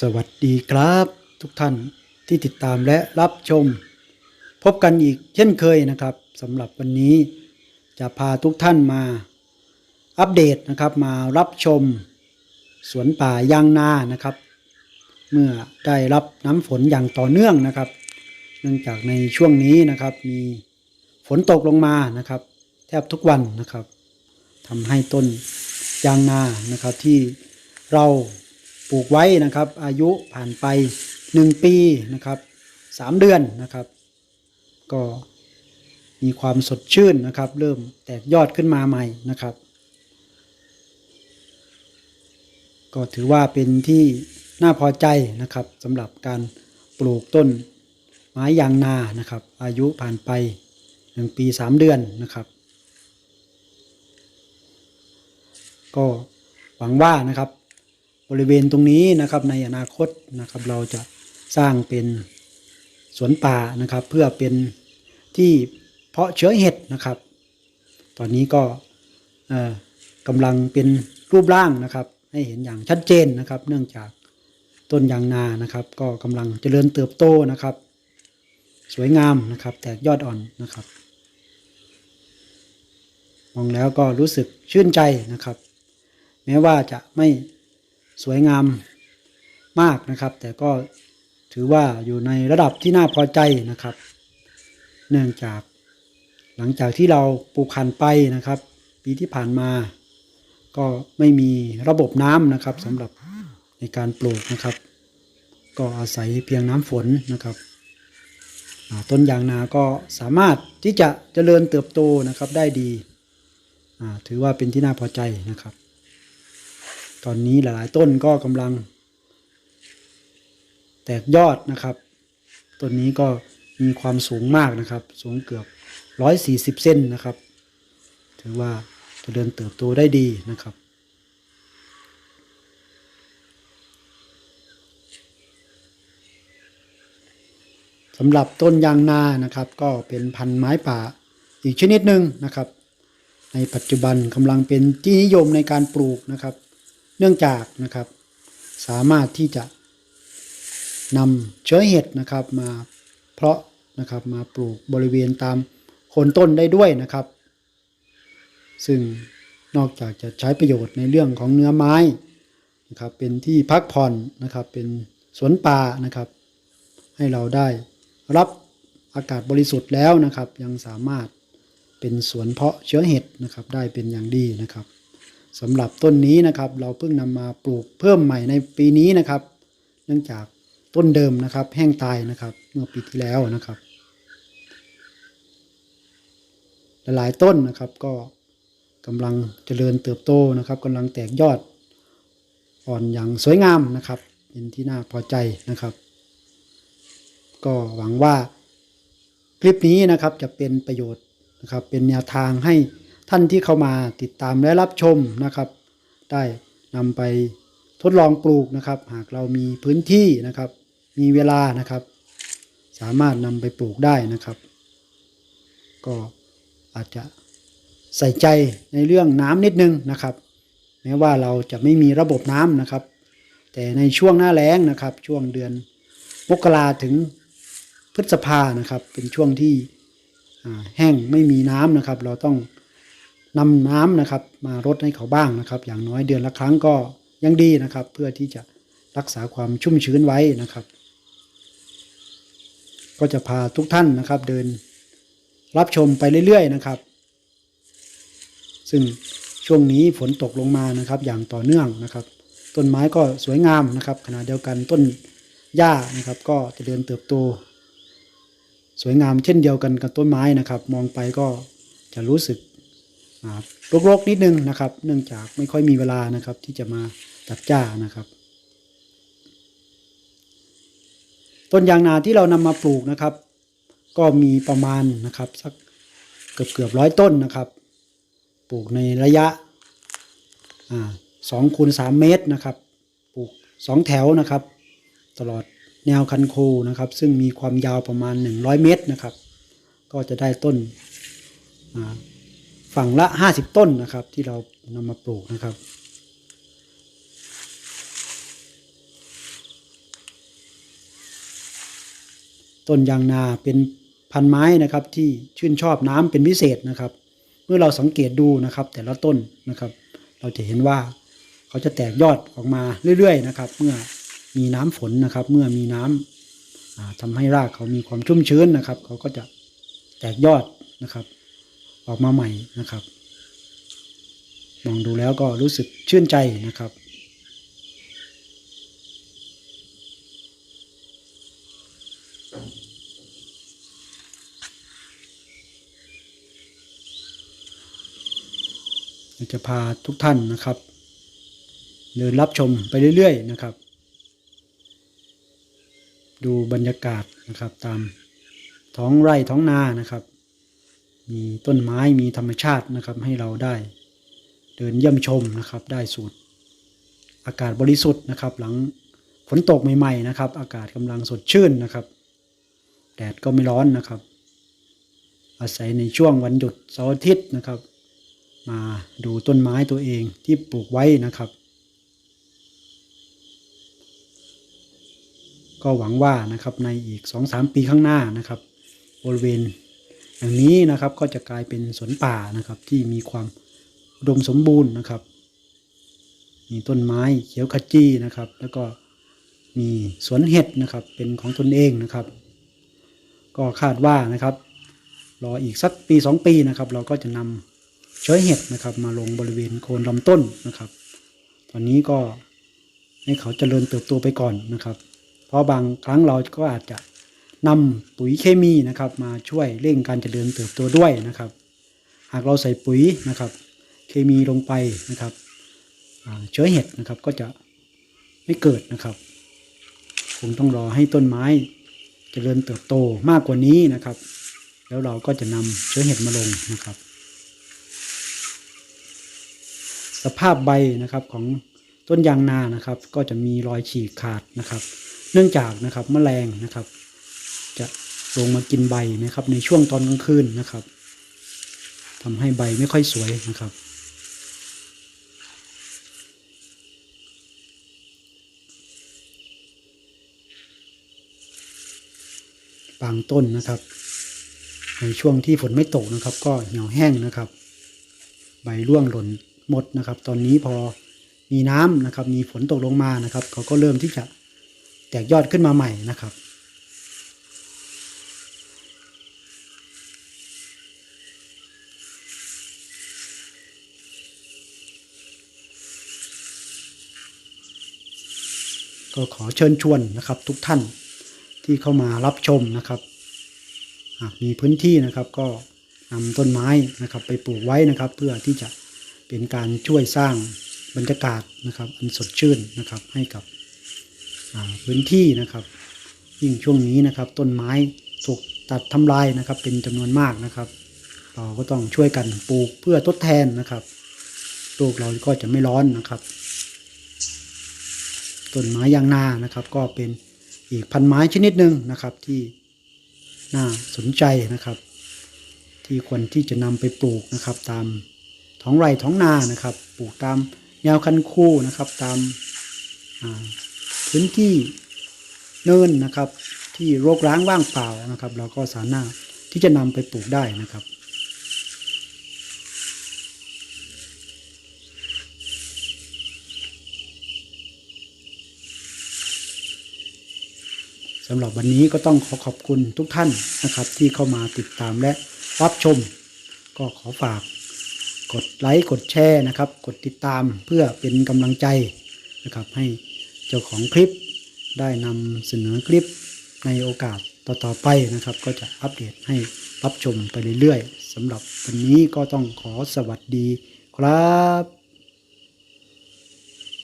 สวัสดีครับทุกท่านที่ติดตามและรับชม พบกันอีกเช่นเคยนะครับสำหรับวันนี้จะพาทุกท่านมา อัปเดตนะครับมารับชม สวนป่ายางนานะครับ เมื่อได้รับน้ำฝนอย่างต่อเนื่องนะครับ เนื่องจากในช่วงนี้นะครับมีฝนตกลงมานะครับ แทบทุกวันนะครับทำให้ต้นยางนานะครับที่เรา ปลูกไว้นะครับ อายุผ่านไป 1 ปีนะครับ 3 เดือนนะครับ ก็มีความสดชื่นนะครับ เริ่มแตกยอดขึ้นมาใหม่นะครับ ก็ถือว่าเป็นที่น่าพอใจนะครับสำหรับการปลูกต้นไม้ยางนานะครับ อายุผ่านไป 1 ปี 3 เดือนนะครับ ก็หวังว่านะครับ บริเวณตรงนี้นะครับในอนาคตนะครับเราจะสร้างเป็นสวนป่านะครับ เพื่อเป็นที่เพาะเชื้อเห็ดนะครับ ตอนนี้ก็กำลังเป็นรูปร่างนะครับ ให้เห็นอย่างชัดเจนนะครับ เนื่องจากต้นยางนานะครับ ก็กำลังเจริญเติบโตนะครับ สวยงามนะครับ แตกยอดอ่อนนะครับมองแล้วก็รู้สึกชื่นใจนะครับ แม้ว่าจะไม่ สวยงามมากนะครับ แต่ก็ถือว่าอยู่ในระดับที่น่าพอใจนะครับ เนื่องจากหลังจากที่เราปลูกขันไปนะครับ ปีที่ผ่านมา ก็ไม่มีระบบน้ำนะครับสำหรับในการปลูกนะครับ ก็อาศัยเพียงน้ำฝนนะครับต้นยางนาก็สามารถที่จะเจริญเติบโตนะครับได้ดี ถือว่าเป็นที่น่าพอใจนะครับ ตอนนี้หลายๆต้นก็กำลัง แตกยอดนะครับ ต้นนี้ก็มีความสูงมากนะครับ สูงเกือบ140เซนนะครับ ถือว่าจะเจริญเติบโตได้ดีนะครับ สำหรับต้นยางนานะครับ ก็เป็นพันธุ์ไม้ป่าอีกชนิดหนึ่งนะครับ ในปัจจุบันกำลังเป็นที่นิยมในการปลูกนะครับ เนื่องจากนะครับ สามารถที่จะนำเชื้อเห็ดนะครับมาเพาะนะครับมาปลูกบริเวณตามโคนต้นได้ด้วยนะครับ ซึ่งนอกจากจะใช้ประโยชน์ในเรื่องของเนื้อไม้นะครับ เป็นที่พักผ่อนนะครับ เป็นสวนป่านะครับ ให้เราได้รับอากาศบริสุทธิ์แล้วนะครับ ยังสามารถเป็นสวนเพาะเชื้อเห็ดนะครับ ได้เป็นอย่างดีนะครับ สำหรับต้นนี้นะครับ เราเพิ่งนำมาปลูกเพิ่มใหม่ในปีนี้นะครับ เนื่องจากต้นเดิมนะครับ แห้งตายนะครับ เมื่อปีที่แล้วนะครับ หลายต้นนะครับก็กำลังเจริญเติบโตนะครับกำลังแตกยอดอ่อนอย่างสวยงามนะครับ เป็นที่น่าพอใจนะครับ ก็หวังว่าคลิปนี้นะครับจะเป็นประโยชน์นะครับ เป็นแนวทางให้ ท่านที่เข้ามาติดตามและรับชมนะครับ ได้นำไปทดลองปลูกนะครับ หากเรามีพื้นที่นะครับ มีเวลานะครับ สามารถนำไปปลูกได้นะครับ ก็อาจจะใส่ใจในเรื่องน้ำนิดนึงนะครับ แม้ว่าเราจะไม่มีระบบน้ำนะครับ แต่ในช่วงหน้าแล้งนะครับ ช่วงเดือนมกราถึงพฤษภานะครับ เป็นช่วงที่แห้งไม่มีน้ำนะครับ เราต้อง นำน้ำนะครับมารดให้เขาบ้างนะครับ อย่างน้อยเดือนละครั้งก็ยังดีนะครับ เพื่อที่จะรักษาความชุ่มชื้นไว้นะครับ ก็จะพาทุกท่านนะครับ เดินรับชมไปเรื่อยๆนะครับ ซึ่งช่วงนี้ฝนตกลงมานะครับ อย่างต่อเนื่องนะครับ ต้นไม้ก็สวยงามนะครับ ขณะเดียวกันต้นหญ้านะครับ ก็จะเดินเติบโต สวยงามเช่นเดียวกันกับต้นไม้นะครับ มองไปก็จะรู้สึก อ่ารกๆนิดนึงนะครับ เนื่องจากไม่ค่อยมีเวลานะครับ ที่จะมาจัดจ้านะครับ ต้นยางนาที่เรานำมาปลูกนะครับ ก็มีประมาณนะครับสักเกือบเกือบร้อยต้นนะครับ ปลูกในระยะสองคูณสามเมตรนะครับ ปลูกสองแถวนะครับ ตลอดแนวคันโคนะครับ ซึ่งมีความยาวประมาณ 100 เมตรนะครับ ก็จะได้ต้นอ่า ฝั่งละ 50 ต้นนะครับ ที่เรานำมาปลูกนะครับ ต้นยางนาเป็นพันไม้นะครับที่ชื่นชอบน้ำเป็นพิเศษนะครับ เมื่อเราสังเกตดูนะครับ แต่ละต้นนะครับ เราจะเห็นว่าเขาจะแตกยอดออกมาเรื่อยๆนะครับ เมื่อมีน้ำฝนนะครับ เมื่อมีน้ำทำให้รากเขามีความชุ่มชื้นนะครับ เขาก็จะแตกยอดนะครับ ออกมาใหม่นะครับ มองดูแล้วก็รู้สึกชื่นใจนะครับ จะพาทุกท่านนะครับ เดินรับชมไปเรื่อยๆนะครับ ดูบรรยากาศนะครับตามท้องไร่ท้องนานะครับ มีต้นไม้มีธรรมชาตินะครับ ให้เราได้ เดินเยี่ยมชมนะครับ ได้สูดอากาศบริสุทธิ์นะครับ หลังฝนตกใหม่ๆนะครับ อากาศกำลังสดชื่นนะครับแดดก็ไม่ร้อนนะครับ อาศัยในช่วงวันหยุดเสาร์อาทิตย์นะครับ มาดูต้นไม้ตัวเองที่ปลูกไว้นะครับ ก็หวังว่านะครับในอีก 2-3 ปีข้างหน้านะครับ บริเวณ อย่างนี้นะครับก็จะกลายเป็นสวนป่านะครับที่มีความอุดมสมบูรณ์นะครับ มีต้นไม้เขียวขจีนะครับ แล้วก็มีสวนเห็ดนะครับเป็นของตนเองนะครับ ก็คาดว่านะครับ รออีกสักปีสองปีนะครับ เราก็จะนำเชื้อเห็ดนะครับมาลงบริเวณโคนลำต้นนะครับ ตอนนี้ก็ให้เขาเจริญเติบโตไปก่อนนะครับ เพราะบางครั้งเราก็อาจจะ นำปุ๋ยเคมีนะครับ มาช่วยเร่งการเจริญเติบโตด้วยนะครับ หากเราใส่ปุ๋ยนะครับ เคมีลงไปนะครับเชื้อเห็ดนะครับก็จะไม่เกิดนะครับคงต้องรอให้ต้นไม้เจริญเติบโตมากกว่านี้นะครับ แล้วเราก็จะนำเชื้อเห็ดมาลงนะครับ สภาพใบนะครับของต้นยางนานะครับ ก็จะมีรอยฉีกขาดนะครับ เนื่องจากนะครับแมลงนะครับ ลงมากินใบนะครับ ในช่วงตอนกลางคืนนะครับทำให้ใบไม่ค่อยสวยนะครับ บางต้นนะครับ ในช่วงที่ฝนไม่ตกนะครับ ก็เหี่ยวแห้งนะครับ ใบร่วงหล่นหมดนะครับ ตอนนี้พอมีน้ำนะครับ มีฝนตกลงมานะครับ เขาก็เริ่มที่จะแตกยอดขึ้นมาใหม่นะครับ ก็ขอเชิญชวนนะครับทุกท่านที่เข้ามารับชมนะครับหากมีพื้นที่นะครับก็นำต้นไม้นะครับไปปลูกไว้นะครับ เพื่อที่จะเป็นการช่วยสร้างบรรยากาศนะครับอันสดชื่นนะครับให้กับพื้นที่นะครับยิ่งช่วงนี้นะครับต้นไม้ถูกตัดทำลายนะครับเป็นจำนวนมากนะครับ เราก็ต้องช่วยกันปลูกเพื่อทดแทนนะครับโลกเราก็จะไม่ร้อนนะครับ ต้นไม้ยางนานะครับ ก็เป็นอีกพันไม้ชนิดหนึ่งนะครับที่น่าสนใจนะครับ ที่ควรที่จะนำไปปลูกนะครับ ตามท้องไร่ท้องนานะครับ ปลูกตามแนวคันคูนะครับ ตามพื้นที่เนินนะครับ ที่รกร้างว่างเปล่านะครับ เราก็สามารถที่จะนำไปปลูกได้นะครับำหรับวันนี้ก็ต้องขอขอบคุณทุกท่านนะครับ ที่เข้ามาติดตามและรับชม ก็ขอฝากกดไลค์กดแชร์นะครับ กดติดตามเพื่อเป็นกำลังใจนะครับ ให้เจ้าของคลิปได้นำเสนอคลิปในโอกาสต่อๆไปนะครับ ก็จะอัปเดตให้รับชมไปเรื่อยๆสำหรับวันนี้ก็ต้องขอสวัสดีครับ